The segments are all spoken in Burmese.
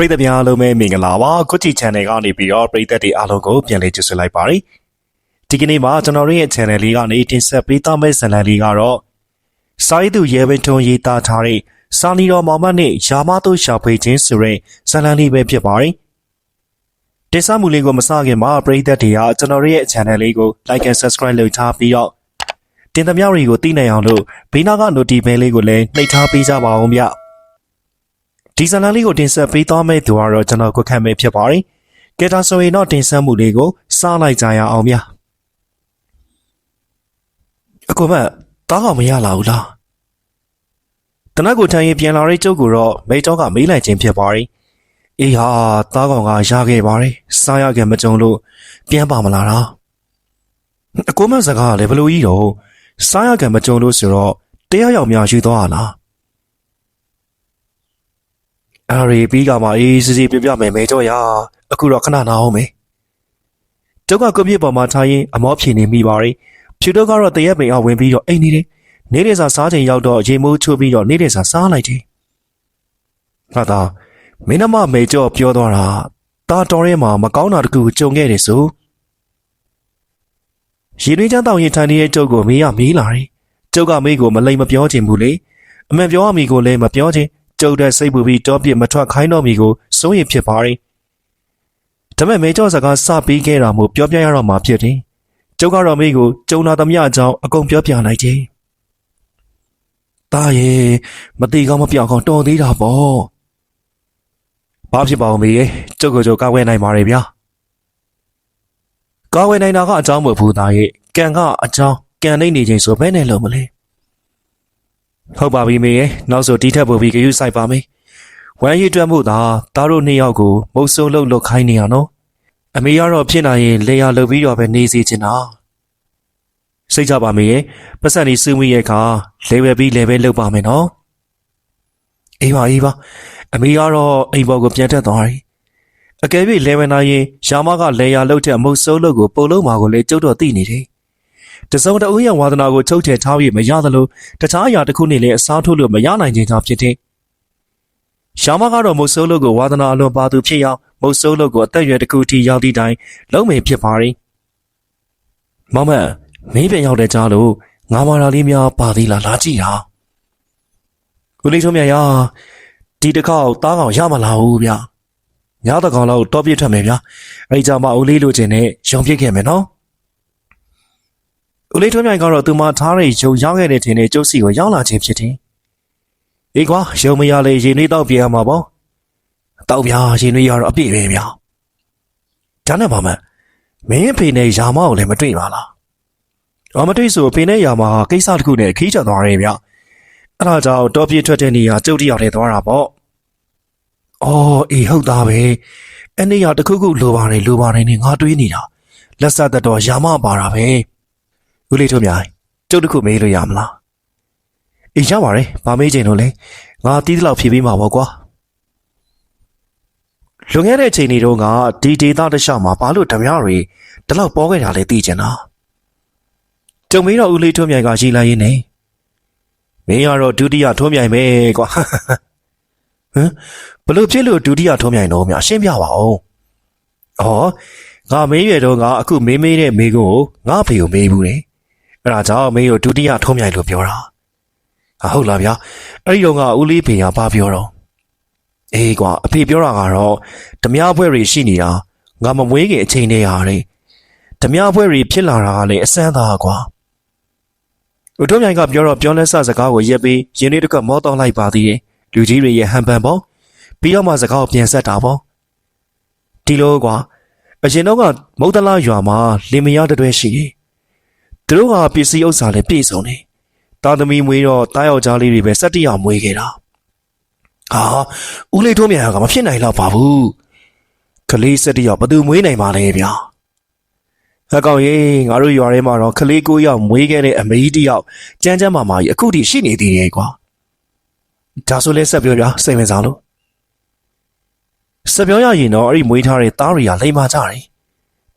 ပရိသတ်များအားလုံးပဲမင်္ဂလာပါကုချီ channel ကနေပြီးတော့ပရိသတ်တွေအားလုံးကိုပြန်လည်ကြိုဆိုလိုက်ပါတယ်ဒီကနေ့မှာကျွန်တော်တို့ရဲ့ channel လေးကနေတင်ဆက်ပေးသားမယ့်ဇာတ်လမ်းလေးကတော့စာရေးသူရဲဘင်းထွန်းရေးသားထားတဲ့စာနီတော်မောင်မတ်နဲ့ရာမတို့ရှာဖွေခြင်းဆိုတဲ့ဇာတ်လမ်းလေးပဲဖြစ်ပါတယ်တင်ဆက်မှုလေးကိုမစခင်မှာပရိသတ်တွေကကျွန်တော်တို့ရဲ့ channel လေးကို like and subscribe လုပ်ထားပြီးတော့တင်သမျှတွေကိုသိနိုင်အောင်လို့ဘေးနားက notification လေးကိုလည်းနှိပ်ထားပေးကြပါဦးဗျ ဒီဇာတ်လမ်းလေးကိုတင်ဆက်ပေးသွားမယ့်သူကတော့ကျွန်တော်ကိုခန့်မဲဖြစ်ပါတယ်ကဲဒါဆိုရင်တော့တင်ဆက်မှုလေးကိုစလိုက်ကြရအောင်ဗျအကူမတားကောင်မရလာဘူးလားတနက်ကိုထမ်းရင်ပြန်လာတဲ့ကျုပ်ကိုတော့မိတ်တော့ကမေးလိုက်ခြင်းဖြစ်ပါတယ်အေးဟာတားကောင်ကရခဲ့ပါတယ်စားရခဲ့မကြုံလို့ပြန်ပါမလာတာအကူမစကားကလည်းဘလို့ကြီးတော့စားရခဲ့မကြုံလို့ဆိုတော့တရားရောက်များယူသွားတာလား အဲ့ဒါတွေပြီးကမှအေးစစ်စစ်ပြပြမယ်မဲတော့ရအခုတော့ခဏနာအောင်မယ်တုတ်ကကွန်ပျူတာပေါ်မှာထားရင်အမောဖြေနေမိပါရီဖြူတော့ကတော့တရက်ပင်အောင်ဝင်ပြီးတော့အိမ်နေတယ်နေတဲ့စာစားချိန်ရောက်တော့ရေမိုးချိုးပြီးတော့နေတဲ့စာစားလိုက်တယ်ဟာသာမင်းနမမေကျော်ပြောသွားတာတာတော်ရဲမှာမကောင်းတာတခုကြုံခဲ့တယ်ဆိုရေတွင်းချမ်းတောင်ရင်ထိုင်နေတဲ့ကျုပ်ကိုမေးရမေးလာတယ်ကျုပ်ကမေးကိုမလိမ်မပြောချင်ဘူးလေအမှန်ပြောရမီကိုလည်းမပြောချင် ကျုပ်တဲ့စိတ်ပူပြီးတောပြစ်မထွက်ခိုင်းတော့မီကိုစိုးရင်ဖြစ်ပါရီဒါပေမဲ့မေကျော်စကားစပြီးခဲ့တာမို့ပြောပြရတော့မှာဖြစ်တယ်ကျုပ်ကတော့မိကိုကျုံလာသမျှအကြောင်းအကုန်ပြောပြလိုက်တယ်တာရဲ့မတိကောင်းမပြောင်းကောင်းတော်သေးတာပေါ့ဘာဖြစ်ပါဦးမေရဲ့ကျုပ်ကိုကျုပ်ကာဝယ်နိုင်ပါရဲ့ဗျာကာဝယ်နိုင်တာကအကြောင်းမဟုတ်ဘူးသားရဲ့ကံကအကြောင်းကံနေနေချင်းဆိုဘယ်နဲ့လုံးမလဲ ဟုတ်ပါပြီမေရဲ့နောက်ဆိုတီးထက်ပို့ပြီးကြယူဆိုင်ပါမယ်ဝမ်းရည်တွက်မှုသာသားတို့နှစ်ယောက်ကိုမုတ်ဆိုးလို့လုတ်ခိုင်းနေရနော်အမေကတော့ဖြစ်နိုင်ရင်လေယာလုတ်ပြီးတော့ပဲနေစီချင်တာစိတ်ကြပါမေရဲ့ပတ်စံဒီစူးမိရဲ့ခါလေဝယ်ပြီးလေပဲလုတ်ပါမယ်နော်အေးပါအေးပါအမေကတော့အိမ်ပေါ်ကိုပြန်တက်သွားပြီအကယ်၍လေဝယ်နိုင်ရင်ရာမကလေယာလုတ်တဲ့မုတ်ဆိုးလုတ်ကိုပုံလုံးမှာကိုလည်းကျုပ်တော့သိနေတယ် တစုံတဦးရဲ့ဝါသနာကိုချုပ်ချယ်ထားပြီးမရသလိုတခြားအရာတစ်ခုနဲ့လည်းအစားထိုးလို့မရနိုင်ခြင်းကြောင့်ဖြစ်တဲ့ရှာမကတော့မုတ်ဆိုးလို့ကိုဝါသနာအလွန်ပါသူဖြစ်ရောက်မုတ်ဆိုးလို့ကိုအသက်အရွယ်တစ်ခုထိရောက်သည့်တိုင်လုံးမင်ဖြစ်ပါရင်မမမင်းပြန်ရောက်တဲ့ကြားလို့ငါမာလာလေးများပါသေးလားလာကြည့်တာဦးလေးထုံးမြတ်ရဒီတစ်ခေါက်တားကောင်ရမလာဘူးဗျညတကောင်လောက်တော့ပြစ်ထွက်မယ်ဗျအဲ့ဒီကြမှာဦးလေးလိုချင်နဲ့ရုံပြစ်ခဲ့မယ်နော် ဦးလေးထွန်းမြိုင်ကတော့သူမထားတဲ့ရုံရောက်ခဲ့တဲ့ထင်တဲ့ကျုပ်စီကိုရောက်လာခြင်းဖြစ်တယ်။အေးကွာရုံမရလေရင်နှွေးတော့ပြန်မှာပေါ့။တောက်ပြရင်နှွေးရတော့အပြည့်ပဲဗျာ။ဒါနဲ့ပါမမင်းအဖေနဲ့ယာမကိုလည်းမတွေ့ပါလား။အော်မတွေ့ဆိုအဖေနဲ့ယာမဟာကိစ္စတစ်ခုနဲ့ခီးချသွားတယ်ဗျာ။အဲ့ဒါကြောင့်တော့ပြည့်ထွက်တဲ့နေရာကျုပ်တယောက်တည်းသွားတာပေါ့။အော်အေးဟုတ်သားပဲ။အဲ့နေရာတစ်ခုခုလိုပါတယ်လိုပါတယ်နဲ့ငါတွေးနေတာ။လက်ဆက်သက်တော့ယာမပါတာပဲ။ ဦးလေးတို့မြိုင်ကျုပ်တခုမေးလို့ရမလားအေးရပါတယ်ဗာမေးချင်လို့လေငါတီးတလောက်ဖြေပေးမှာပေါ့ကွာလွန်ခဲ့တဲ့အချိန်တွေတုန်းကဒီဒေတာတစ်လျှောက်မှာဘာလို့ဓမြတွေဒီလောက်ပေါ်ခဲ့တာလဲသိချင်တာကျုံမေးတော့ဦးလေးထွန်းမြိုင်ကရေးလိုက်ရင်းနေမင်းကတော့ဒုတိယထွန်းမြိုင်ပဲကွာဟမ်ဘလို့ဖြစ်လို့ဒုတိယထွန်းမြိုင်တော့မြရှင်းပြပါဦးဩငါမေးရတော့ငါအခုမေးမေးတဲ့မေးကိုငါဖေကိုမေးဘူးလေ အဲ့ဒါကြောင့်မင်းတို့ဒုတိယထုံးမြိုင်လို့ပြောတာဟာဟုတ်လားဗျာအဲ့ဒီတော့ကဦးလေးဖေကဘာပြောတော့အေးကွာအဖေပြောတာကတော့ဓမြဘွဲတွေရှိနေတာငါမမွေးခင်အချိန်တည်းဟာတဲ့ဓမြဘွဲတွေဖြစ်လာတာကလည်းအစမ်းသားကွာဦးထုံးမြိုင်ကပြောတော့ပြောလက်ဆစကားကိုရက်ပြီးရင်းနှီးတစ်ခါမောတော့လိုက်ပါသေးတယ်လူကြီးတွေရဲ့ဟန်ပန်ပေါ့ပြီးတော့မှစကားကိုပြန်ဆက်တာပေါ့ဒီလိုကွာအရင်တော့ကမုတ်တလားရွာမှာလင်မယားတစ်တွဲရှိတယ် သူတို့ကပစ္စည်းဥစ္စာလည်းပြည့်စုံတယ်။တာသမီမွေးတော့တားယောက်ျားလေးတွေပဲစက်တရမွေးခဲ့တာ။ဟာဦးလေးထုံးမြန်ကမဖြစ်နိုင်တော့ပါဘူး။ကလေးစက်တရဘယ်သူမွေးနိုင်ပါလဲဗျာ။ဟဲ့ကောင်ကြီးငါတို့ရွာထဲမှာတော့ကလေးကိုယောက်မွေးခဲ့တဲ့အမေကြီးတယောက်ကြမ်းကြမ်းမာမာကြီးအခုထိရှိနေသေးတယ်ကွာ။ဒါဆိုလဲဆက်ပြောပြစိတ်ဝင်စားလို့ဆက်ပြောရရင်တော့အဲ့ဒီမွေးထားတဲ့သားတွေကလိမ္မာကြတယ်။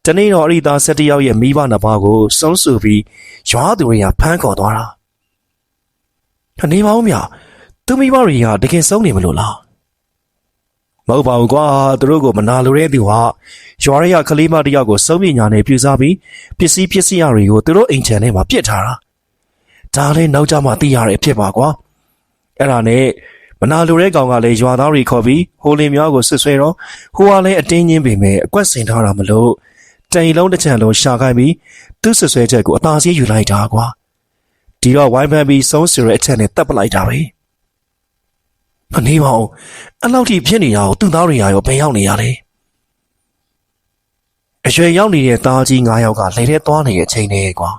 တနေ့တော့အရိသား၁၁ယောက်ရဲ့မိဘနှစ်ပါးကိုစုံးဆူပြီးရွာသူတွေကဖမ်းခေါ်သွားတာ။အနေမအောင်မြသူမိဘတွေကတကယ်ဆုံးနေမလို့လားမဟုတ်ပါဘူးကွာသူတို့ကိုမနာလိုတဲ့သူဟာရွာရရကလေးမတစ်ယောက်ကိုစုံပညာနဲ့ပြူစားပြီးပစ္စည်းပစ္စည်းရတွေကိုသူတို့အိမ်ချန်ထဲမှာပြစ်ထားတာဒါလည်းနောက်ကြမှသိရတဲ့အဖြစ်ပါကွာအဲ့ဒါနဲ့မနာလိုတဲ့ကောင်ကလည်းရွာသားတွေခေါ်ပြီးဟိုလင်များကိုဆွဆွဲတော့ဟိုကလည်းအတင်းချင်းပင်ပဲအကွက်စင်ထားတာမလို့ တိုင်လုံးတစ်ချံလုံးရှာခိုင်းပြီးသူ့ဆွဆွဲချက်ကိုအသာစီးယူလိုက်တာကွာဒီတော့ဝိုင်းပန်းပြီးဆုံးစရတဲ့အချက်နဲ့တပ်ပလိုက်တာပဲမနေပါဘူးအဲ့လောက်ထိဖြစ်နေတာကိုသူ့သားတွေရာရောဘယ်ရောက်နေရလဲအရွယ်ရောက်နေတဲ့သားကြီး9ယောက်ကလဲထဲသွားနေတဲ့အချိန်လေးကွာ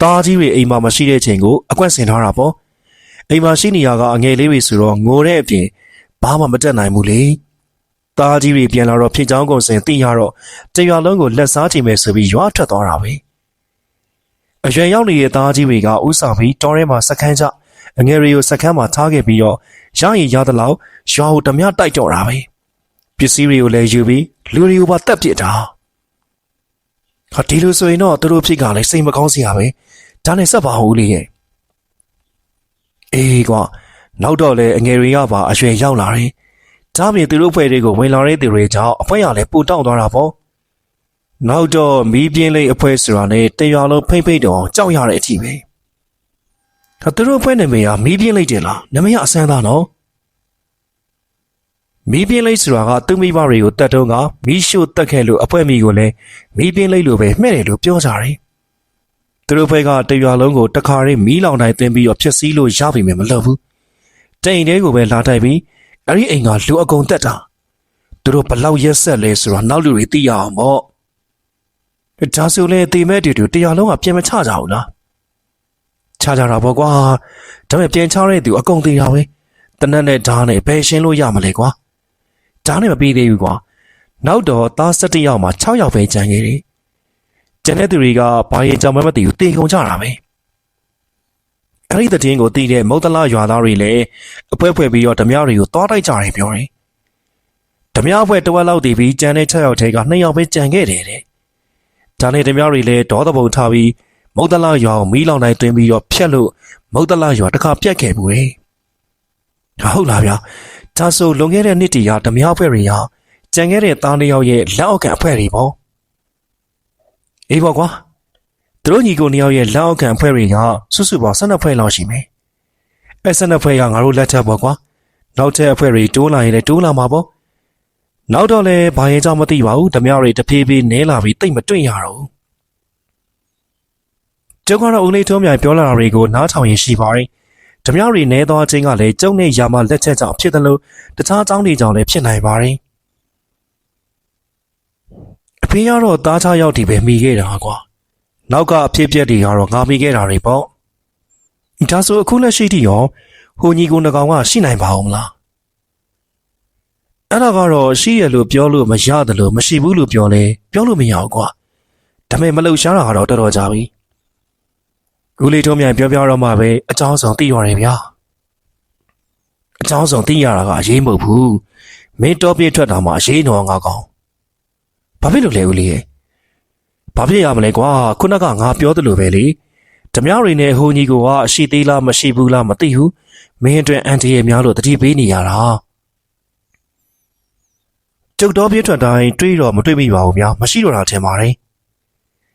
သားကြီးတွေအိမ်မှာမရှိတဲ့အချိန်ကိုအကွက်ဆင်ထားတာပေါ့အိမ်မှာရှိနေရကအငယ်လေးတွေဆိုတော့ငိုတဲ့အပြင်ဘာမှမတက်နိုင်ဘူးလေ သားကြီးတွေပြန်လာတော့ဖြစ်ချောင်းကုန်စင်သိရတော့တရွာလုံးကိုလက်စားချိန်မဲ့ဆိုပြီးရွာထွက်သွားတာပဲအရွယ်ရောက်နေတဲ့သားကြီးတွေကဥဆောင်ပြီးတောထဲမှာစခန်းချအငယ်တွေကိုစခန်းမှာထားခဲ့ပြီးတော့ရရင်ရသလောက်ရွာကိုဓမြတိုက်ကြော့တာပဲပစ္စည်းတွေကိုလည်းယူပြီးလူတွေကိုပါတက်ပစ်တာဟာဒီလိုဆိုရင်တော့သူတို့ဖြစ်ကလည်းစိတ်မကောင်းစရာပဲဒါနဲ့ဆက်ပါဦးလေးရဲ့အေးကွာနောက်တော့လေအငယ်တွေကပါအရွယ်ရောက်လာတယ် ဒါပြင်သူတို့ဖွဲ့တွေကိုဝင်လာတဲ့သူတွေကြောင့်အဖွဲရလည်းပူတောက်သွားတာပေါ့နောက်တော့မီးပြင်းလေးအဖွဲဆိုတာနဲ့တရွာလုံးဖိမ့်ဖိမ့်တောင်ကြောက်ရတဲ့အထိပဲဒါသူတို့ဖွဲ့နေမေကမီးပြင်းလိုက်တယ်လားနမရအဆန်းသားနော်မီးပြင်းလိတ်ဆိုတာကသူ့မိဘတွေကိုတတ်တုံးကမီးရှို့တက်ခဲ့လို့အဖွဲမိကိုလည်းမီးပြင်းလိတ်လိုပဲမှဲ့တယ်လို့ပြောကြတယ်။သူတို့ဘက်ကတရွာလုံးကိုတခါရေးမီးလောင်တိုင်းတင်ပြီးတော့ဖျက်ဆီးလို့ရပြီမယ်မလုပ်ဘူး။တိမ်တဲကိုပဲလာတိုက်ပြီး အဲ့ဒီအိမ်ကလူအကုန်တက်တာ။သူတို့ဘလောက်ရက်ဆက်လဲဆိုတော့နောက်လူတွေသိရအောင်ပေါ့။ဒါဆိုလေတေမဲ့တူတူတရွာလုံးကပြင်မချကြဘူးလား။ချကြတာပေါ့ကွာ။ဒါပေမဲ့ပြင်ချတဲ့သူအကုန်သိတာပဲ။တနက်နဲ့ဓာတ်နဲ့ဘယ်ရှင်းလို့ရမလဲကွာ။ဒါနဲ့မပြီးသေးဘူးကွာနောက်တော့သား17ယောက်မှာ6ယောက်ပဲကျန်ခဲ့တယ်ကျန်တဲ့သူတွေကဘာရင်ကြောင်မှမသိဘူးတေကုန်ကြတာပဲ အဲ့ဒီတဲ့င်းကိုတီးတဲ့မုတ်တလရွာသားတွေလည်းအဖွဲဖွဲပြီးတော့ဓမြတွေကိုသွားတိုက်ကြတယ်ပြောတယ်ဓမြအဖွဲ့တစ်ဝက်လောက်တည်ပြီးကျန်တဲ့6ယောက်ထဲက2ယောက်ပဲကျန်ခဲ့တယ်တဲ့ဒါနဲ့ဓမြတွေလည်းဒေါသပုံထားပြီးမုတ်တလရွာကိုမီးလောင်တိုင်းတွင်းပြီးတော့ဖျက်လို့မုတ်တလရွာတစ်ခါပြတ်ခဲ့ဘူးလေဟုတ်လားဗျာဒါဆိုလွန်ခဲ့တဲ့နှစ်တည်းကဓမြောက်ဖွဲ့တွေဟာကြံခဲ့တဲ့သားနှစ်ယောက်ရဲ့လက်အောက်ခံအဖွဲ့တွေပေါ့အေးပေါ့ကွာ သူတို့ညီကိုနှစ်ယောက်ရဲ့လက်အောက်ခံအဖွဲ့တွေကစုစုပေါင်း12ဖွဲ့လောက်ရှိမယ်အဲ12ဖွဲ့ကငါတို့လက်ထပ်ပေါ့ကွာနောက်ထပ်အဖွဲ့တွေတိုးလာရင်လည်းတိုးလာမှာပေါ့နောက်တော့လည်းဘာရင်ကြောင့်မသိပါဘူးဓမြောက်တွေတဖြည်းဖြည်းနဲလာပြီးတိတ်မတွေ့ရတော့ဘူးကျောင်းကတော့ဦးလေးထုံးမြိုင်ပြောလာတာတွေကိုနားထောင်ရင်ရှိပါတယ်ဓမြောက်တွေနဲသွားခြင်းကလည်းကျုံနဲ့ယာမလက်ချက်ကြောင့်ဖြစ်တယ်လို့တခြားအကြောင်းတွေကြောင့်လည်းဖြစ်နိုင်ပါတယ်။အဖေကတော့တားချရောက်ဒီပဲမိခဲ့တာကွာ။ နောက်ကအဖြစ်အပျက်တွေကတော့ငါမိခဲ့တာတွေပေါ့ဒါဆိုအခုလက်ရှိထိရောဟိုညီကိုနှကောင်ကရှိနိုင်ပါအောင်မလားအဲ့ဒါကတော့ရှိရလို့ပြောလို့မရတယ်လို့မရှိဘူးလို့ပြောလဲပြောလို့မရဘူးကွာဒါပေမဲ့မလှုပ်ရှားတာကတော့တော်တော်ကြာပြီဂူလီထုံးမြိုင်ပြောပြတော့မှပဲအကြောင်းဆောင်သိရတယ်ဗျာအကြောင်းဆောင်သိရတာကအရေးမဟုတ်ဘူးမင်းတော့ပြထွက်တာမှအရေးတော်ငါကောင်ဘာဖြစ်လို့လဲဦးလေးရဲ့ ဘာဖြစ်ရမလဲကွာခုနကငါပြောသလိုပဲလေဓမြောက်တွေနဲ့ဟိုညီကိုကအရှိသေးလားမရှိဘူးလားမသိဘူးမင်းအတွက်အန်တီရဲ့များလို့တတိပေးနေရတာကျုပ်တော့ပြည့်ထွက်တိုင်းတွေးတော့မတွေးမိပါဘူးဗျာမရှိတော့တာထင်ပါတယ်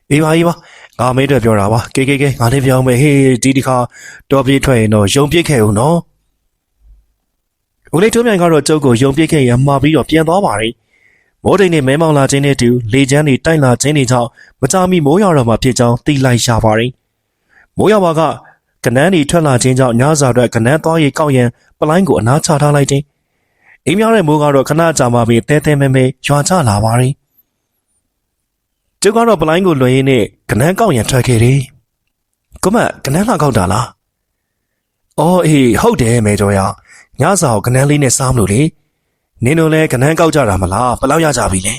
အေးပါအေးပါငါမင်းအတွက်ပြောတာပါကဲကဲကဲငါလည်းပြောင်းမယ်ဟေးဒီဒီခါတော့ပြည့်ထွက်ရင်တော့ယုံပြစ်ခဲ့ဦးနော်ဦးလေးထုံးမြိုင်ကတော့ကျုပ်ကိုယုံပြစ်ခဲ့ရမှာပြီးတော့ပြန်သွားပါတယ်။ မိုးတိမ်နဲ့မဲမောင်လာခြင်းနဲ့တူလေချမ်းတွေတိုက်လာခြင်းတွေကြောင့်မကြမီမိုးရွာတော့မှဖြစ်ကြောင်းသိလိုက်ရပါတယ်။မိုးရွာပါကကနန်းတွေထွက်လာခြင်းကြောင့်ညစာအတွက်ကနန်းသွားရီကောက်ရန်ပလိုင်းကိုအနားချထားလိုက်တယ်။အိမ်များတဲ့မိုးကတော့ခဏကြာမှပြီးတဲတဲမဲမဲရွာချလာပါတယ်။ကျုပ်ကတော့ပလိုင်းကိုလွှဲရင်းနဲ့ကနန်းကောက်ရန်ထွက်ခဲ့တယ်။ကမကနန်းလာကောက်တာလား။အော်အေးဟုတ်တယ်မေကျော်ရ။ညစာကိုကနန်းလေးနဲ့စားမလို့လေ နင်တို့လည်းကနန်းကောက်ကြတာမလားဘယ်လောက်ရကြပြီလဲ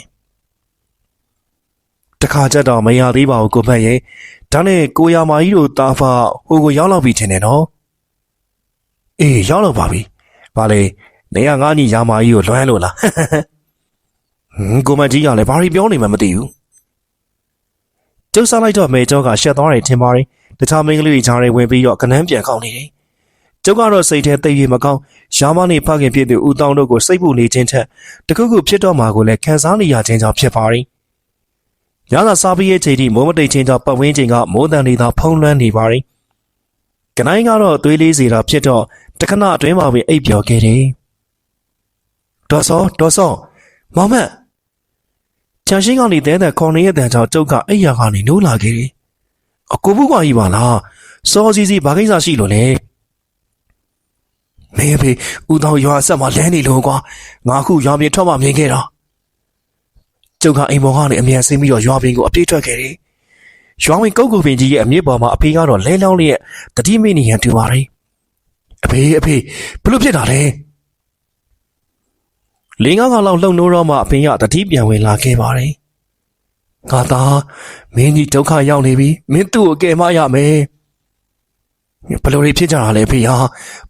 တခါကြတော့မရသေးပါဘူးကိုဖက်ရဲ့ဒါနဲ့ကိုရမာကြီးတို့တာဖာဟိုကိုရောက်လောက်ပြီထင်တယ်နော်အေးရောက်လောက်ပါပြီဘာလဲနေကငါညီရမာကြီးကိုလွှမ်းလို့လားဟွန်းကိုမကြီးကလည်းဘာတွေပြောနေမှမသိဘူးကျုပ်စားလိုက်တော့မေကျော်ကရှက်သွားတယ်ထင်ပါတယ်တခြားမင်းကလေးတွေကြားတွေဝင်ပြီးတော့ကနန်းပြန်ကောက်နေတယ် ကျုပ်ကတော့စိတ်ထဲသိပ်ရမကောင်းရာမနဲ့ဖခင်ဖြစ်သူဦးတောင်းတို့ကိုစိတ်ပူနေခြင်းထက်တခုခုဖြစ်တော့မှာကိုလည်းခံစားနေရခြင်းကြောင့်ဖြစ်ပါရီ။ညသာစားပြီးရဲ့ချိန်ထိမိုးမတိတ်ခြင်းကြောင့်ပတ်ဝန်းကျင်ကမိုးတန်နေသာဖုံးလွှမ်းနေပါရီ။ကနိုင်ကတော့သွေးလေးစီတာဖြစ်တော့တခဏအတွင်းမှာပဲအိပ်ပျော်ခဲ့တယ်။ဒေါ်စောဒေါ်စောမောင်မတ်ချန်ရှင်းကနေတဲတဲ့ခေါ်နေရဲ့တန်ကြောင့်ကျုပ်ကအိပ်ရာကနေနိုးလာခဲ့တယ်။အကိုဘူးကွာကြီးပါလား။စောစီစီဘာကိစ္စရှိလို့လဲ။ မင်းအဖေဦးတော်ရွာဆက်မှာလဲနေလို့ကွာ။ငါခုရွာပြင်ထွက်မှမြင်ခဲ့တာ။ကျုပ်ကအိမ်ပေါ်ကနေအမြန်ဆင်းပြီးတော့ရွာပြင်ကိုအပြေးထွက်ခဲ့တယ်။ရွာဝင်ကုတ်ကူပင်ကြီးရဲ့အမြင့်ပေါ်မှာအဖေကတော့လဲလောင်းလေးရဲ့တတိမိနေရန်တူပါတယ်။အဖေအဖေဘလို့ဖြစ်တာလဲ။လင်းကားကလောက်လှုပ်နိုးတော့မှအဖေကတတိပြန်ဝင်လာခဲ့ပါတယ်။ငါသားမင်းကြီးဒုက္ခရောက်နေပြီမင်းသူ့ကိုကယ်မရမယ်။ ဘလို့တွေဖြစ်ကြတာလဲဖေဟာ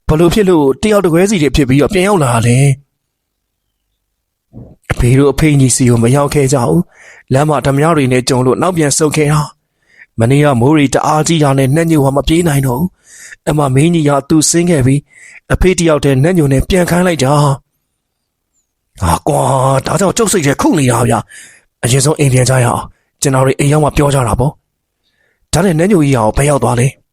ဘလို့ဖြစ်လို့တယောက်တကွဲစီတွေဖြစ်ပြီးတော့ပြန်ရောက်လာတာလဲ။အဖေတို့အဖေကြီးစီကိုမရောက်ခဲ့ကြဘူး။လမ်းမှာဓမြတွေနဲ့ကြုံလို့နောက်ပြန်ဆုတ်ခဲ့တာ။မနေ့ကမိုးရီတအားကြီးတာနဲ့နှက်ညိုကမပြေးနိုင်တော့ဘူး။အမမင်းကြီးကသူ့ဆင်းခဲ့ပြီးအဖေတယောက်တည်းနှက်ညိုနဲ့ပြန်ခိုင်းလိုက်တာ။ဟာကွာဒါကြောင့်ကျုပ်စိတ်ထဲခုန်နေတာဗျ။အရင်ဆုံးအိမ်ပြန်ကြရအောင်။ကျွန်တော်တွေအိမ်ရောက်မှပြောကြတာပေါ့။ဒါနဲ့နှက်ညိုကြီးကဘယ်ရောက်သွားလဲ။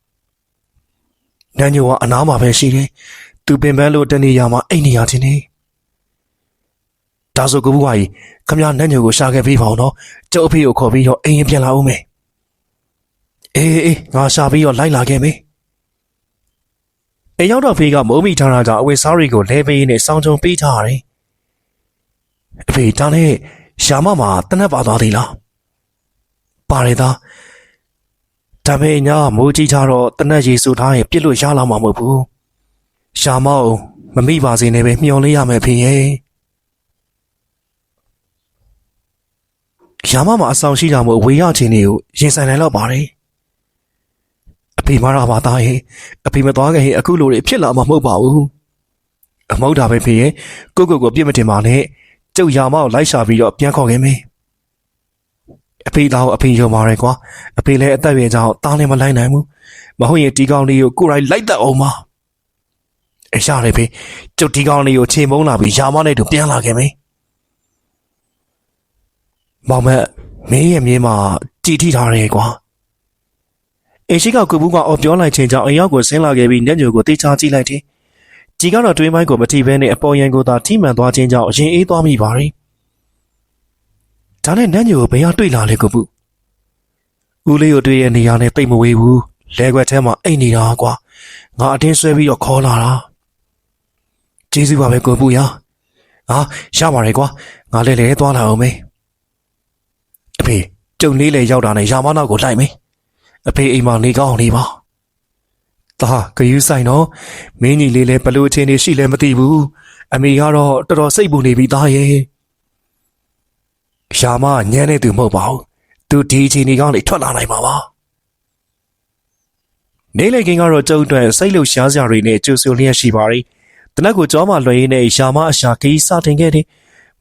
နှက်ညိုကအနားမှာပဲရှိတယ်။သူပင်ပန်းလို့တနေရာမှာအိမ်နေရခြင်းနေ။ဒါဆိုကဘူးဝါကြီးခမရနှက်ညိုကိုရှာခဲ့ပြီးပါအောင်နော်။ကျုပ်အဖေကိုခေါ်ပြီးတော့အိမ်ရင်ပြန်လာဦးမယ်။အေးအေးငါရှာပြီးတော့လိုက်လာခဲ့မယ်။အိမ်ရောက်တော့ဖေးကမုံမိထားတာကြောင့်အဝတ်စားတွေကိုလဲပေးနဲ့စောင်းကြုံပေးထားရတယ်။အဖေဒါနဲ့ရှာမမှာတနက်ပါသွားသေးလား။ပါရသား ဒါပေမဲ့ညာမိုးကြီးထားတော့တနက်ရေဆူထားရင်ပြစ်လို့ရလာမှာမဟုတ်ဘူး။ရှာမအောင်မမိပါစေနဲ့ပဲမျော်လေးရမယ်ဖေရဲ့။ရှာမမှာအဆောင်ရှိတာမို့ဝေရချင်းတွေကိုရင်ဆိုင်နိုင်တော့ပါတယ်။အဖေမရပါသားရဲ့အဖေမသွားခင်အခုလိုတွေဖြစ်လာမှာမဟုတ်ပါဘူး။အမဟုတ်တာပဲဖေရဲ့ကိုကိုကိုပြစ်မတင်ပါနဲ့ကျုပ်ရာမကိုလိုက်ရှာပြီးတော့ပြန်ခေါ်ခဲ့မယ်။ အဖေသားကိုအဖေယုံပါရဲကွာအဖေလည်းအသက်အရွယ်ကြောင့်တားလည်းမလိုက်နိုင်ဘူးမဟုတ်ရင်ဒီကောင်လေးကိုကိုယ်တိုင်လိုက်တတ်အောင်ပါအရှာလေဖေကျုပ်ဒီကောင်လေးကိုချိန်မုံလာပြီးရာမနဲ့တူပြန်လာခဲ့မယ်မောင်မက်မင်းရဲ့မြင်းမှာကြည်ထိထားရဲကွာအရှိကကုဘူးကအော်ပြောလိုက်ခြင်းကြောင့်အရောက်ကိုဆင်းလာခဲ့ပြီးညညိုကိုတေချာကြည့်လိုက်တယ်ကြည်ကတော့တွင်းပိုင်းကိုမထိဘဲနဲ့အပေါ်ရန်ကိုသာထိမှန်သွားခြင်းကြောင့်အရင်အေးသွားမိပါရီ ဒါနဲ့နန်းညိုကိုဘယ်ဟာတွေ့လာလဲကုဘူးဦးလေးကိုတွေ့ရဲ့နေရာနဲ့တိတ်မဝေးဘူးလဲခွက်ထဲမှာအိတ်နေတာကွာငါအတင်းဆွဲပြီးတော့ခေါ်လာတာကျေးဇူးပါပဲကိုပူရဟာရပါတယ်ကွာငါလည်းလည်းသွားလာအောင်မေးအဖေကျုံလေးလေရောက်တာနဲ့ရာမနောက်ကိုလိုက်မေးအဖေအိမ်မှာနေကောင်းနေပါဒါကယူဆိုင်တော့မင်းကြီးလေးလည်းဘလို့အချင်းနေရှိလဲမသိဘူးအမေကတော့တော်တော်စိတ်ပူနေပြီသားရဲ့ ရာမညံနေသူမဟုတ်ပါဘူးသူဒီအချိန်ကြီးကောင်းနေထွက်လာနိုင်မှာပါနေလေကင်းကတော့ကျုပ်အတွက်စိတ်လှရှားစရာတွေနဲ့ကြိုဆိုလျက်ရှိပါရီတနက်ကိုကြောမှာလွှဲရင်းနဲ့ရာမအရှာခီးစတင်ခဲ့တယ်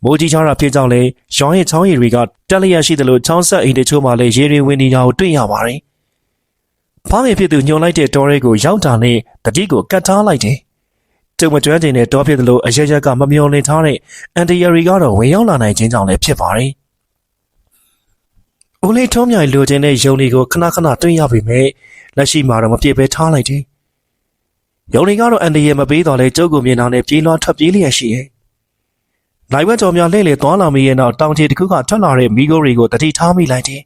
မိုးကြီးချောင်းတာဖြစ်ကြောင်းလဲရောင်းရဲ့ချောင်းရည်တွေကတက်လျက်ရှိတယ်လို့ချောင်းဆက်အိမ်တချို့မှာလည်းရေတွေဝင်နေတာကိုတွေ့ရပါတယ်။ဖောင်းရဖြစ်သူညှို့လိုက်တဲ့တောရဲကိုရောက်တာနဲ့တတိကိုကတ်ထားလိုက်တယ်။ကျုံမကျွမ်းကျင်တဲ့တောဖြစ်တယ်လို့အရရက်ကမမျော်လင့်ထားတဲ့အန်တီယရီကတော့ဝင်ရောက်လာနိုင်ခြင်းကြောင့်လည်းဖြစ်ပါတယ်။ ဦးလေးထုံးမြိုင်လိုချင်တဲ့ယုံတွေကိုခဏခဏတွေ့ရပေမဲ့လက်ရှိမှာတော့မပြေပဲထားလိုက်တယ်။ယုံတွေကတော့အန်တီယမပေးတော့လဲကျုပ်ကိုမြင်တာနဲ့ပြေးလွှားထွက်ပြေးလျက်ရှိရဲ့။နိုင်ဝက်ကြော်များလှည့်လေသွားလာမိရဲ့နောက်တောင်ချေတစ်ခုကထွက်လာတဲ့မိโกတွေကိုတတိထားမိလိုက်တယ်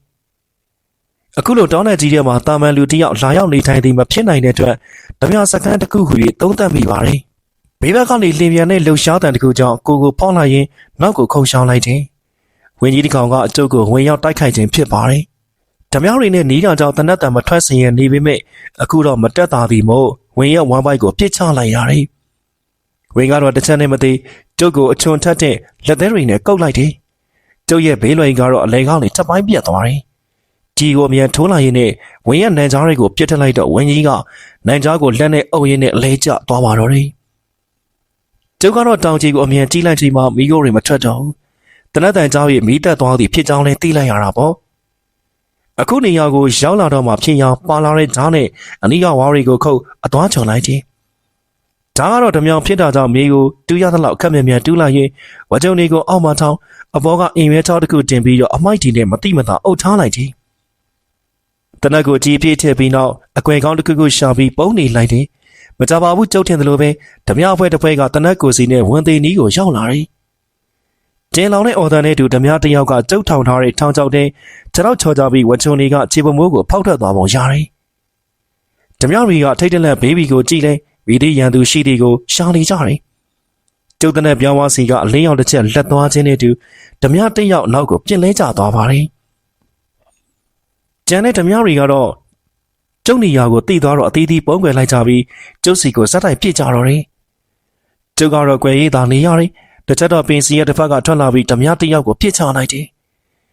။အခုလိုတောင်းတဲ့ကြီးထဲမှာတာမန်လူတစ်ယောက်လာရောက်နေထိုင်သည်မဖြစ်နိုင်တဲ့အတွက်ဓမြစကန်းတစ်ခုဟူ၍သုံးသပ်မိပါတယ်။ဘေးဘက်ကနေလင်ပြန်တဲ့လှုပ်ရှားတံတစ်ခုကြောင့်ကိုကိုဖောင်းလိုက်ရင်နောက်ကိုခုန်ရှောင်းလိုက်တယ်။ ဝင်းကြီးတစ်ကောင်ကအကျုပ်ကိုဝင်ရောက်တိုက်ခိုက်ခြင်းဖြစ်ပါတယ်။ဓမြတွေနဲ့နီးတာကြောင့်တနတ်တံမထွက်စင်ရနေပေမဲ့အခုတော့မတက်တာသည်မို့ဝင်ရဲ့ဝမ်းပိုက်ကိုပြစ်ချလိုက်ရတယ်။ဝင်းကတော့တစ်ချက်နဲ့မသေးကျုပ်ကိုအချွန်ထက်တဲ့လက်သေးတွေနဲ့ကုတ်လိုက်တယ်။ကျုပ်ရဲ့ဘေးလွယ်ကတော့အလဲကောင်းနဲ့ထပ်ပိုင်းပြတ်သွားတယ်။ကြီးကိုအမြန်ထိုးလာရင်းနဲ့ဝင်းရဲ့နန်ကြားတွေကိုပြစ်ထလိုက်တော့ဝင်းကြီးကနန်ကြားကိုလက်နဲ့အုပ်ရင်းနဲ့အလဲကျသွားပါတော့တယ်။ကျုပ်ကတော့တောင်ကြီးကိုအမြန်တီးလိုက်ချိန်မှာမိခိုးတွေမထွက်တော့ဘူး။ တနတ်တန်เจ้าရဲ့မိတက်သွားသည့်ဖြစ်ကြောင်းလဲသိလိုက်ရတာပေါ့။အခုနေရာကိုရောက်လာတော့မှဖြစ်ရောပါလာတဲ့ဓာတ်နဲ့အနီးကဝါးတွေကိုခုတ်အသွားချော်လိုက်တယ် ဒါကတော့ဓမြောင်ဖြစ်တာကြောင့်မြေကိုတူးရသလောက်အခက်မြမြန်တူးလိုက်ရင်ဝါကြုံတွေကိုအောက်မှထောင်းအဘောကအင်ရဲထောက်တစ်ခုတင်ပြီးတော့အမိုက်တီနဲ့မတိမတာအုပ်ထားလိုက်တယ်တနက်ကိုကြည်ပြည့်ထည့်ပြီးနောက်အကွယ်ကောင်းတစ်ခုခုရှာပြီးပုံနေလိုက်တယ်မကြပါဘူးကြုတ်ထင်တယ်လို့ပဲဓမြောင်အဖွဲ့တစ်ဖွဲ့ကတနက်ကိုစီနဲ့ဝန်သေးနီးကိုရောက်လာတယ် ကျင်းလောင်တဲ့အော်ဒါနဲ့တူဓမြတစ်ယောက်ကကျုပ်ထောင်ထားတဲ့ထောင်ချောက်တဲ့ခြေထောက်ချော်ကြပြီးဝချုံတွေကခြေပမိုးကိုဖောက်ထွက်သွားပုံရတယ်။ဓမြတွေကထိတ်တလက်ဘေဘီကိုကြည့်လဲဗီဒီရန်သူရှိသည်ကိုရှာနေကြတယ်။ကျုပ်တဲ့ပြောင်းဝါစီကအလင်းရောက်တစ်ချက်လက်သွားခြင်းနဲ့တူဓမြတစ်ယောက်နောက်ကိုပြင့်လဲကျသွားပါတယ်။ကျန်တဲ့ဓမြတွေကတော့ကျုပ်နေရာကိုတိသွားတော့အသီးသီးပုံကွယ်လိုက်ကြပြီးကျုပ်စီကိုစက်တိုက်ပြစ်ကြတော့တယ်။ကျုပ်ကတော့ကွယ်ရေးသာနေရတယ်။ တစ်ချက်တော့ပင်စီရဲ့တစ်ဖက်ကထွက်လာပြီးဓမြတစ်ယောက်ကိုပြစ်ချလိုက်တယ်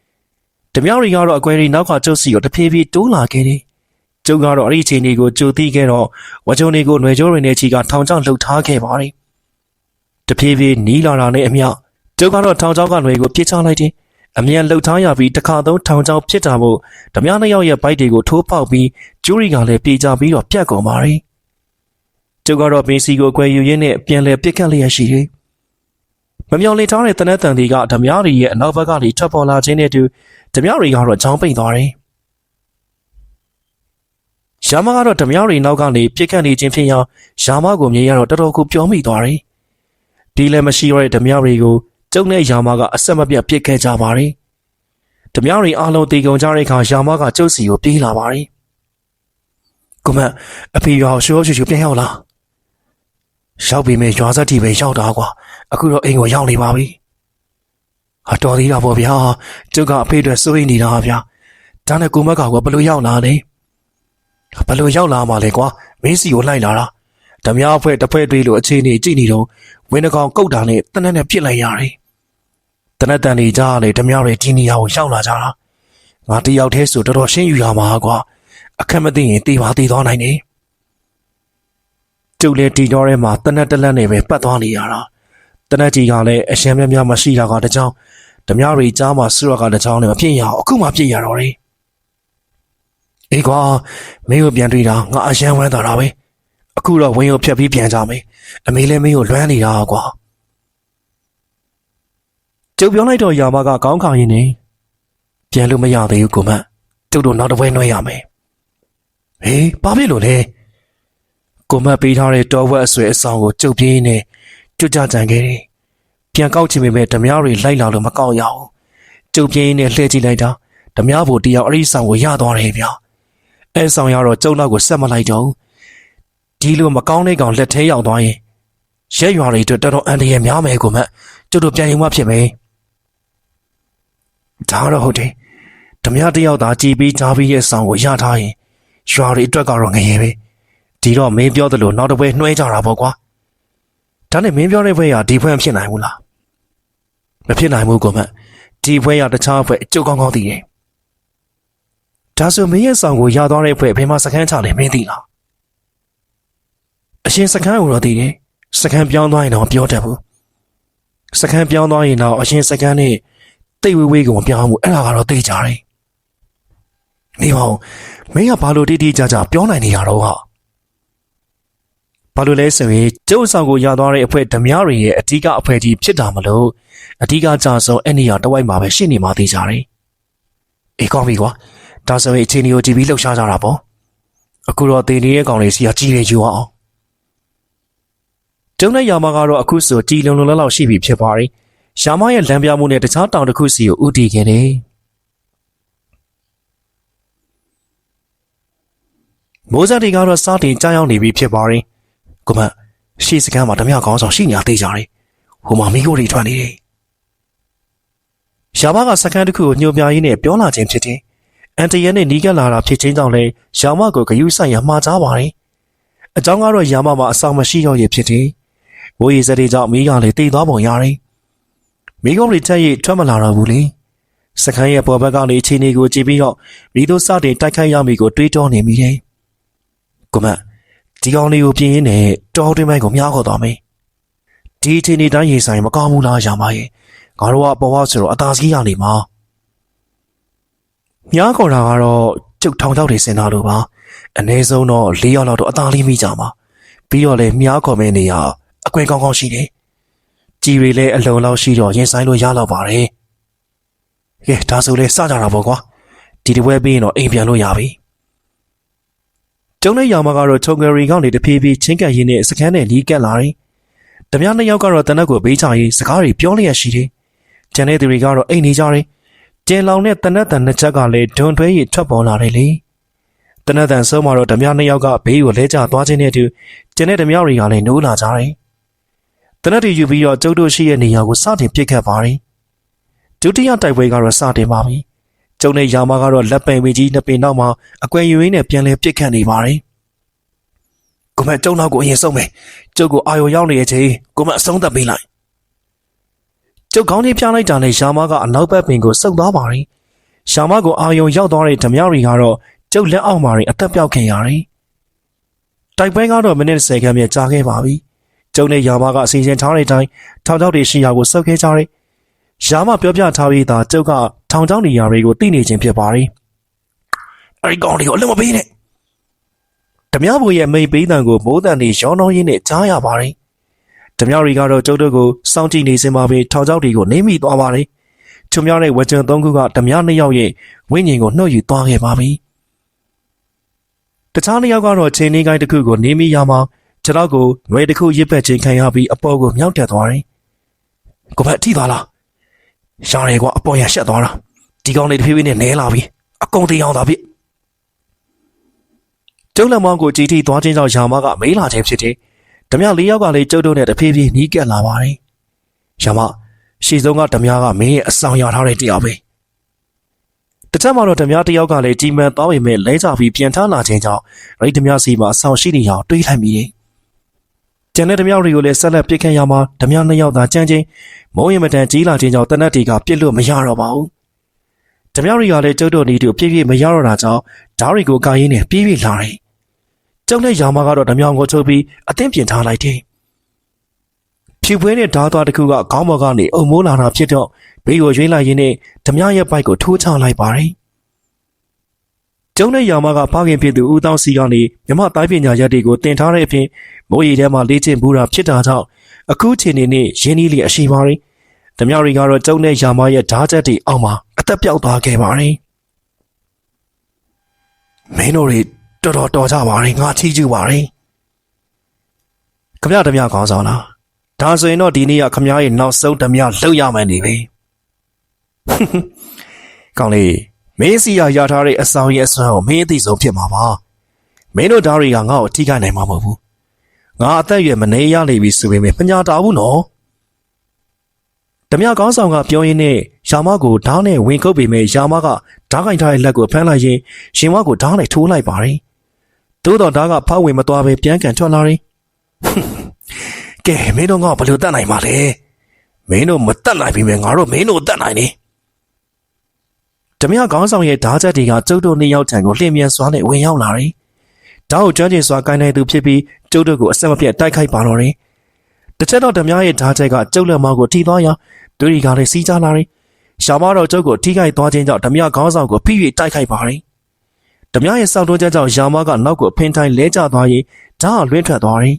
။ဓမြတွေကတော့အကွယ်ရီနောက်ကကျုပ်စီကိုတဖြည်းဖြည်းတိုးလာခဲ့တယ်။ကျုပ်ကတော့အဲ့ဒီအချိန်လေးကိုကြိုသိခဲ့တော့ဝါချုံတွေကိုຫນွေကျိုးတွေနဲ့ချီကထောင်ချောင်းလှုပ်ထားခဲ့ပါတယ်။တဖြည်းဖြည်းနီးလာတာနဲ့အမျှကျုပ်ကတော့ထောင်ချောင်းကຫນွေကိုပြစ်ချလိုက်တယ်။အမြန်လှုပ်ထားရပြီးတစ်ခါသုံးထောင်ချောင်းဖြစ်တာမို့ဓမြနှစ်ယောက်ရဲ့ဘိုက်တွေကိုထိုးပေါက်ပြီးကျူးရီကလည်းပြေးကြပြီးတော့ပြတ်ကုန်ပါတယ်။ကျုပ်ကတော့ပင်စီကိုကွယ်ယူရင်းနဲ့ပြန်လဲပြစ်ခတ်လျက်ရှိတယ်။ မမြောင်လင်ထားတဲ့တနက်တန်တွေကဓမြရီရဲ့အနောက်ဘက်ကနေထွက်ပေါ်လာခြင်းနဲ့တူဓမြရီကတော့ချောင်းပိတ်သွားတယ်။ရာမကတော့ဓမြရီနောက်ကနေပြစ်ခတ်နေခြင်းဖြစ်ရာရာမကိုမြင်ရတော့တော်တော်ကိုပြောမိသွားတယ်။ဒီလည်းမရှိရတဲ့ဓမြရီကိုကျုံနဲ့ရာမကအဆက်မပြတ်ပြစ်ခဲ့ကြပါတယ်။ဓမြရီအားလုံးတေကုန်ကြတဲ့အခါရာမကကျုပ်စီကိုပြေးလာပါတယ်။ကိုမအဖေရွာကိုရှိုးရှိုးရှိုးပြန်ရောက်လာ။ရောက်ပြီမဲ့ရွာစက်တီပဲရောက်တာကွာ။ အခုတော့အိမ်ကိုရောက်နေပါပြီ။ဟာတော်သေးတာပေါ့ဗျာ။ကျုပ်ကအဖေအတွက်စိုးရိမ်နေတာဗျာ။ဒါနဲ့ကိုမက်ကကဘယ်လိုရောက်လာလဲ။ဘယ်လိုရောက်လာမှလဲကွာ။မင်းစီကိုလိုက်လာတာ။ဓမြအဖွဲ့တစ်ဖွဲ့တွေးလို့အခြေအနေကြည့်နေတော့ဝင်းတကောင်ကုတ်တာနဲ့တနက်နဲ့ပြစ်လိုက်ရတယ်။တနက်တန်နေကြလေဓမြတွေဒီနေရာကိုရောက်လာကြတာ။ငါတယောက်တည်းဆိုတော်တော်ရှင်းယူရမှာကွာ။အခက်မသိရင်တေးပါသေးသွားနိုင်တယ်။ကျုပ်လည်းတီတော်ထဲမှာတနက်တလက်နဲ့ပဲပတ်သွားနေရတာ။ တနက်ကြီးကလည်းအရှမ်းများများမရှိတာကတကြောင်ဓမြတွေကြားမှာဆူရကတကြောင်နဲ့မဖြစ်ရအောင်အခုမှပြစ်ရတော့တယ်။အေးကွာမင်းကိုပြန်တွေ့တာငါအရှမ်းဝမ်းသာတာပဲ။အခုတော့ဝင်းကိုဖြတ်ပြီးပြန်ကြမယ်။အမေလည်းမင်းကိုလွမ်းနေတာကွာ။ကျုပ်ပြောလိုက်တော့ယာမကကောင်းခါရင်နေပြန်လို့မရသေးဘူးကိုမ။ကျုပ်တို့နောက်တစ်ပွဲနှွှဲရမယ်။ဟေးဘာဖြစ်လို့လဲ။ကိုမပေးထားတဲ့တော်ဝက်အဆွဲအဆောင်ကိုကျုပ်ပြေးနေ ကြွကြကြံခဲ့တယ်။ပြန်ကောက်ချင်ပေမဲ့ဓမြတွေလိုက်လာလို့မကောက်ရအောင်။ကျုပ်ပြေးနေလှည့်ကြည့်လိုက်တာဓမြဘိုတယောက်အဲ့ဒီဆောင်ကိုရသွားတယ်ဗျာ။အဲဆောင်ရတော့ကျုပ်နောက်ကိုဆက်မလိုက်တော့ဘူး။ဒီလိုမကောင်းတဲ့ကောင်လက်ထဲရောက်သွားရင်ရက်ရွာတွေအတွက်တော်တော်အန္တရာယ်များမယ်ကိုမကျုပ်တို့ပြန်ယူမှဖြစ်မယ်။ဒါတော့ဟုတ်တယ်။ဓမြတယောက်သာကြည်ပြီးကြားပြီးရဲ့ဆောင်ကိုရထားရင်ရွာတွေအတွက်ကတော့ငရေပဲ။ဒီတော့မင်းပြောသလိုနောက်တစ်ပွဲနှွှဲကြတာပေါ့ကွာ။ ဒါနဲ့မင်းပြောတဲ့ဘွဲကဒီဘွဲမဖြစ်နိုင်ဘူးလား။မဖြစ်နိုင်ဘူးကိုမဒီဘွဲကတခြားဘွဲအကျုပ်ကောင်းကောင်းသိတယ်။ဒါဆိုမင်းရဲ့ဆောင်ကိုရသွားတဲ့ဘွဲဘယ်မှာစခန်းချလဲမင်းသိလား။အရှင်စခန်းကိုတော့သိတယ်။စခန်းပြောင်းသွားရင်တော့မပြောတတ်ဘူး။စခန်းပြောင်းသွားရင်တော့အရှင်စခန်းနဲ့တိတ်ဝေးဝေးကိုမပြောင်းဘူးအဲ့ဒါကတော့သိကြတယ်။နေပါဦးမင်းကဘာလို့တိတိကျကျပြောနိုင်နေရတော့ဟာ။ ဘာလို့လဲဆိုရင်ကျုပ်ဆောင်ကိုရသွားတဲ့အဖွဲ့ဓမြတွေရဲ့အဓိကအဖွဲ့ကြီးဖြစ်တာမလို့အဓိကကြဆုံးအဲ့နေရာတဝိုက်မှာပဲရှင်းနေမှသိကြတယ်။အေးကောင်းပြီကွာ။ဒါဆိုရင်အချိန်ကြီးကိုကြည့်ပြီးလှုပ်ရှားကြတာပေါ့။အခုတော့တေနေတဲ့ကောင်လေးစီကကြီးနေယူအောင်။ကျုံတဲ့ယာမကတော့အခုဆိုကြည်လုံလုံလောက်လောက်ရှိပြီဖြစ်ပါတယ်။ယာမရဲ့လမ်းပြမှုနဲ့တခြားတောင်တစ်ခုစီကိုဥတီခဲ့တယ်။မိုးစတီကတော့စတင်ကြားရောက်နေပြီဖြစ်ပါတယ်။ ကိုမရှေ့စကမ်းမှာဓမြကောင်းဆောင်ရှိနေတာသိကြတယ်။ဟိုမှာမိခိုးတွေထွက်နေတယ်။ယာမကစကမ်းတစ်ခုကိုညှို့ပြရင်းနဲ့ပြောလာခြင်းဖြစ်တယ်။အန်တရဲနဲ့နီးကပ်လာတာဖြစ်ချင်းကြောင့်လဲယာမကိုဂယုဆိုင်ရမှားကြပါတယ်။အကြောင်းကတော့ယာမမှာအဆောင်မရှိတော့ရဖြစ်တယ်။မိုးရေစက်တွေကြောင့်မိကလည်းတိတ်သွားပုံရတယ်။မိကုံးတွေတက်ရထွက်မလာတော့ဘူးလေ။စကမ်းရဲ့ပေါ်ဘက်ကနေအခြေအနေကိုကြည့်ပြီးတော့မိတို့စတင်တိုက်ခိုက်ရမိကိုတွေးတောနေမိတယ်။ကိုမ ဒီကောင်လေးကိုပြင်းရင်းနဲ့တောတွင်းပိုင်းကိုမြားခေါ်သွားမယ်။ဒီအခြေအနေတိုင်းရေဆိုင်မကောင်းဘူးလားယာမရဲ့။ငါတို့ကပေါ်ဝဆိုတော့အသာစီးရနေမှာ။မြားခေါ်တာကတော့ကျုပ်ထောင်ချောက်တွေစင်တာလို့ပါ။အ ਨੇ ဆုံးတော့၄ရောက်လောက်တော့အသာလေးမိကြမှာ။ပြီးတော့လည်းမြားခေါ်မဲ့နေရအကွင်ကောင်းကောင်းရှိတယ်ကြီးတွေလည်းအလုံလောက်ရှိတော့ရင်ဆိုင်လို့ရတော့ပါတယ်ကဲဒါဆိုလဲစကြတာပေါ့ကွာဒီတစ်ပွဲပြီးရင်တော့အိမ်ပြန်လို့ရပြီ ကျုံတဲ့ယာမကတော့ချုံဂရီကနေတဖြည်းဖြည်းချင်းကပ်ရင်းနဲ့စကန်းနဲ့လီးကပ်လာတယ်ဓမြနှစ်ယောက်ကတော့တနက်ကိုဘေးချရေးစကားတွေပြောလျက်ရှိတယ်ကျန်တဲ့သူတွေကတော့အိမ်နေကြတယ်ကျင်လောင်တဲ့တနက်တန်နှစ်ချက်ကလည်းဒွန်ထွဲရီထွက်ပေါ်လာတယ်လေတနက်တန်ဆုံးမှာတော့ဓမြနှစ်ယောက်ကဘေးကိုလဲကျသွားခြင်းနဲ့အတူကျန်တဲ့ဓမြတွေကလည်းနိုးလာကြတယ်တနက်တွေယူပြီးတော့ကျုပ်တို့ရှိတဲ့နေရာကိုစတင်ပစ်ခတ်ပါတယ်ဒုတိယတိုက်ပွဲကတော့စတင်ပါပြီ ကျုံတဲ့ယာမကတော့လက်ပံဝေကြီးနှစ်ပင်နောက်မှာအကွယ်ယူရင်းနဲ့ပြန်လဲပစ်ခတ်နေပါတယ်ကိုမကျုံနောက်ကိုအရင်ဆုံးမယ်ကျုပ်ကိုအာယုံရောက်နေတဲ့အချိန်ကိုမအဆုံးသတ်ပေးလိုက်ကျုပ်ခေါင်းလေးပြလိုက်တာနဲ့ယာမကအနောက်ဘက်ပင်ကိုစုပ်သွားပါတယ်ယာမကိုအာယုံရောက်သွားတဲ့ဓမြတွေကတော့ကျုပ်လက်အောက်မှာအသက်ပြောက်ခင်ရတယ်တိုက်ပွဲကတော့မိနစ်30ခန့်မြကြာခဲ့ပါပြီကျုံနဲ့ယာမကအစီအစဉ်ထားတဲ့အတိုင်းထောင်ချောက်တွေရှိရာကိုဆုတ်ခဲ့ကြတ ယ်ယာမပြောပြထားပြီးသားကျုပ်ကထောင်ချောက်နေရာတွေကိုသိနေခြင်းဖြစ်ပါတယ်အဲ့ဒီကောင်တွေကိုအလုံးမပေးနဲ့ဓမြဘူရဲ့မိန်ပေးတံကိုမိုးတန်နေရောနှောင်းရင်းနဲ့ကြားရပါတယ်။ဓမြရီကတော့ကျုပ်တို့ကိုစောင့်ကြည့်နေစင်ပါပဲထောင်ချောက်တွေကိုနေမိသွားပါတယ်။ချုံများတဲ့ဝကြံသုံးခုကဓမြနှစ်ယောက်ရဲ့ဝိညာဉ်ကိုနှုတ်ယူသွားခဲ့ပါပြီ။တခြားနှစ်ယောက်ကတော့ချိန်နေကိုင်းတစ်ခုကိုနေမိရမှာခြေထောက်ကိုငွေတစ်ခုရစ်ပက်ချင်းခံရပြီးအပေါ်ကိုမြောက်တက်သွားတယ်။ကိုဘက်ထိသွားလား။ ရှားတယ်ကွာအပေါ်ရရှက်သွားတာ။ဒီကောင်လေးတစ်ဖြည်းဖြည်းနဲ့နဲလာပြီ။အကုန်တရားသာဖြစ်။ကျုံလက်မောင်းကိုကြည်တီသွားခြင်းကြောင့်ယာမကမေးလာခြင်းဖြစ်တယ်။ဓမြလေးယောက်ကလည်းကျုပ်တို့နဲ့တဖြည်းဖြည်းနီးကပ်လာပါတယ်။ယာမရှေ့ဆုံးကဓမြကမင်းရဲ့အဆောင်ရထားတဲ့တရားပဲ။တစ်ချက်မှတော့ဓမြတစ်ယောက်ကလည်းကြီးမှန်သွားပေမဲ့လဲကြပြီးပြန်ထလာခြင်းကြောင့်ရိတ်ဓမြစီမှာအဆောင်ရှိနေအောင်တွေးလိုက်မိတယ်။ ကျန်တဲ့ဓမြတွေကိုလည်းဆက်လက်ပြစ်ခတ်ရမှာဓမြနှစ်ယောက်သာကြမ်းချင်းမုံရင်မတန်ကြီးလာခြင်းကြောင့်တနတ်တီကပြစ်လို့မရတော့ပါဘူး။ဓမြတွေကလည်းကျုပ်တို့နီးတူပြည့်ပြည့်မရတော့တာကြောင့်ဓာရီကိုကာရင်းနဲ့ပြေးပြေးလာတယ်။ကျုပ်နဲ့ယာမကတော့ဓမြောင်ကိုချုပ်ပြီးအသင်းပြင်ထားလိုက်တယ်။ဖြူပွဲနဲ့ဓာသွားတစ်ခုကခေါင်းပေါ်ကနေအုံမိုးလာတာဖြစ်တော့ဘေးကိုရွေးလိုက်ရင်းနဲ့ဓမြရဲ့ပိုက်ကိုထိုးချလိုက်ပါတယ်။ ကျုံနဲ့ယာမကဖခင်ဖြစ်သူဦးတောင်းစီကနေမြမတိုင်းပညာရက်တွေကိုတင်ထားတဲ့အပြင်မိုးရီထဲမှာလေ့ကျင့်ဘူးတာဖြစ်တာကြောင့်အခုချိန်နေနဲ့ရင်းနှီးလျက်အရှိပါတယ်။ဓမြတွေကတော့ကျုံနဲ့ယာမရဲ့ဓာချက်တွေအောက်မှာအသက်ပြောက်သွားခဲ့ပါတယ်။မင်းတို့တွေတော်တော်တော်ကြပါရင်ငါချီးကျူးပါရင်ခမရဓမြခေါင်းဆောင်လားဒါဆိုရင်တော့ဒီနေ့ကခမရရဲ့နောက်ဆုံးဓမြလောက်ရမှန်းနေပြီကောင်းလေး မင်းစီရရထားတဲ့အဆောင်ရဲ့အစွမ်းကိုမင်းအသိဆုံးဖြစ်မှာပါမင်းတို့ဓာရီကငါ့ကိုထိခိုက်နိုင်မှာမဟုတ်ဘူးငါအသက်အရွယ်မနေရနေပြီဆိုပေမဲ့ပညာတာဘူးနော်ဓမြကောင်းဆောင်ကပြောရင်းနဲ့ယာမကိုဓာတ်နဲ့ဝင်ခုတ်ပေမဲ့ယာမကဓာတ်ကင်ထားတဲ့လက်ကိုဖမ်းလိုက်ရင်ရှင်မကိုဓာတ်နဲ့ထိုးလိုက်ပါတယ်။သို့တော့ဓာတ်ကဖောက်ဝင်မသွားပဲပြန်ကန်ထွက်လာတယ်။ကဲမင်းတို့ကဘယ်လိုတတ်နိုင်မှာလဲ။မင်းတို့မတတ်နိုင်ပြီမဲ့ငါတို့မင်းတို့တတ်နိုင်နေ။ ဓမြကောင်းဆောင်ရဲ့ဓာတ်ချက်တွေကကျုပ်တို့နှစ်ယောက်ထံကိုလျင်မြန်စွာနဲ့ဝင်ရောက်လာတယ်။ဓာတ်ကိုကျွမ်းကျင်စွာကိုင်းနိုင်သူဖြစ်ပြီးကျုပ်တို့ကိုအဆက်မပြတ်တိုက်ခိုက်ပါတော့တယ်။တစ်ချက်တော့ဓမြရဲ့ဓာတ်ချက်ကကျုပ်လက်မောင်းကိုထိသွားရာသူတွေကလည်းစီးကြလာတယ်။ရှာမတော်ကျုပ်ကိုထိခိုက်သွားခြင်းကြောင့်ဓမြခေါင်းဆောင်ကိုဖိ၍တိုက်ခိုက်ပါတယ်။ဓမြရဲ့စောက်တွန်းချက်ကြောင့်ယာမကနောက်ကိုအဖင်တိုင်းလဲကျသွားရင်ဓာတ်လွင့်ထွက်သွားတယ်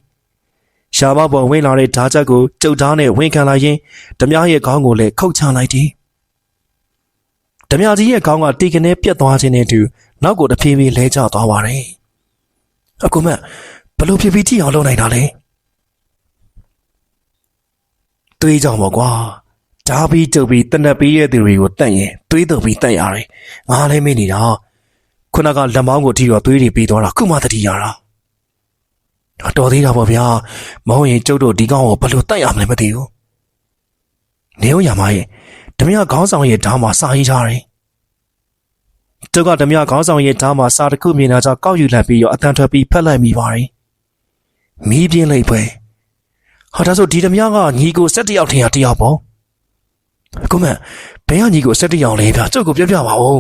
။ရှာမပေါ်ဝင်လာတဲ့ဓာတ်ချက်ကိုကျုပ်ဓာတ်နဲ့ဝင်ခံလိုက်ရင်ဓမြရဲ့ခေါင်းကိုလည်းခုတ်ချလိုက်တယ်။ ဓမြကြီးရဲ့ခေါင်းကတီကနေပြတ်သွားခြင်းနဲ့အတူနောက်ကိုတဖြည်းဖြည်းလဲကျသွားပါတယ်။အခုမှဘလို့ဖြစ်ပြီးထိအောင်လုပ်နိုင်တာလဲ။တွေးကြမှာကွာ။ဓာပြီးကျုပ်ပြီးတနက်ပြီးရဲ့သူတွေကိုတတ်ရင်တွေးတော့ပြီးတတ်ရတယ်။ငါလည်းမင်းနေတာ။ခုနကလက်မောင်းကိုထိတော့တွေးတွေပြီးသွားတာခုမှတတိရတာ။တော်သေးတာပေါ့ဗျာ။မဟုတ်ရင်ကျုပ်တို့ဒီကောင်ကိုဘလို့တတ်ရမလဲမသိဘူး။နေဦးရမရဲ့ ဓမြခေါင်းဆောင်ရဲ့ဓာမှာစာရေးထားတယ်။ကျုပ်ကဓမြခေါင်းဆောင်ရဲ့ဓာမှာစာတစ်ခုမြင်လာကြောင့်ကောက်ယူလိုက်ပြီးတော့အတန်ထွက်ပြီးဖက်လိုက်မိပါတယ်။မီးပြင်းလိုက်ပွဲ။ဟာဒါဆိုဒီဓမြကညီကို၁၁ယောက်ထင်ရတယောက်ပေါ့။အခုမှဘယ်ကညီကို၁၁ယောက်လဲဗျာကျုပ်ကိုပြောပြပါဦး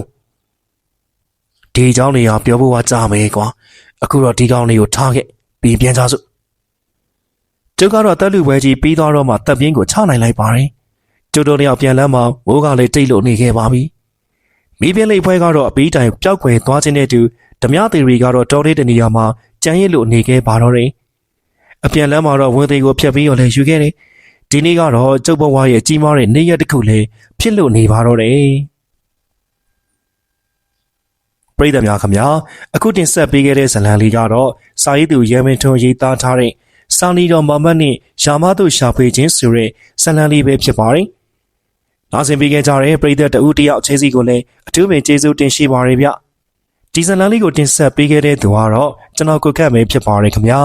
။ဒီเจ้าနေရပြောဖို့ကကြားမယ်ကွာ။အခုတော့ဒီကောင်လေးကိုထားခဲ့ပြီးပြန်ကြစို့။ကျုပ်ကတော့တက်လူပွဲကြီးပြီးသွားတော့မှတပ်ပြင်းကိုချနိုင်လိုက်ပါတယ်။ ကျုပ်တို့လည်းပြန်လမ်းမှာမိုးကလည်းတိတ်လို့နေခဲ့ပါပြီ။မိပြင်းလေးဖွဲကတော့အပီးတိုင်ပျောက်ကွယ်သွားခြင်းနဲ့တူဓမြသီရီကတော့တော်လေးတနေရာမှာကြမ်းရစ်လို့နေခဲ့ပါတော့တယ်။အပြန်လမ်းမှာတော့ဝန်သေးကိုဖျက်ပြီးတော့လည်းယူခဲ့တယ်ဒီနေ့ကတော့ကျုပ်ဘဝရဲ့ကြီးမားတဲ့နေ့ရက်တစ်ခုလည်းဖြစ်လို့နေပါတော့တယ်ပရိသတ်များခင်ဗျာအခုတင်ဆက်ပေးခဲ့တဲ့ဇာတ်လမ်းလေးကတော့စာရေးသူရဲမင်းထွန်းရေးသားထားတဲ့စာနီတော်မမတ်နဲ့ရာမတို့ရှာဖွေခြင်းဆိုတဲ့ဇာတ်လမ်းလေးပဲဖြစ်ပါတယ် နားဆင်ပေးခဲ့ကြတဲ့ပရိသတ်တဦးတယောက်ချင်းစီကိုလည်းအထူးပင်ကျေးဇူးတင်ရှိပါရဗျဒီဇာတ်လမ်းလေးကိုတင်ဆက်ပေးခဲ့တဲ့သူကတော့ကျွန်တော်ကိုကတ်ပဲဖြစ်ပါတယ်ခင်ဗျာ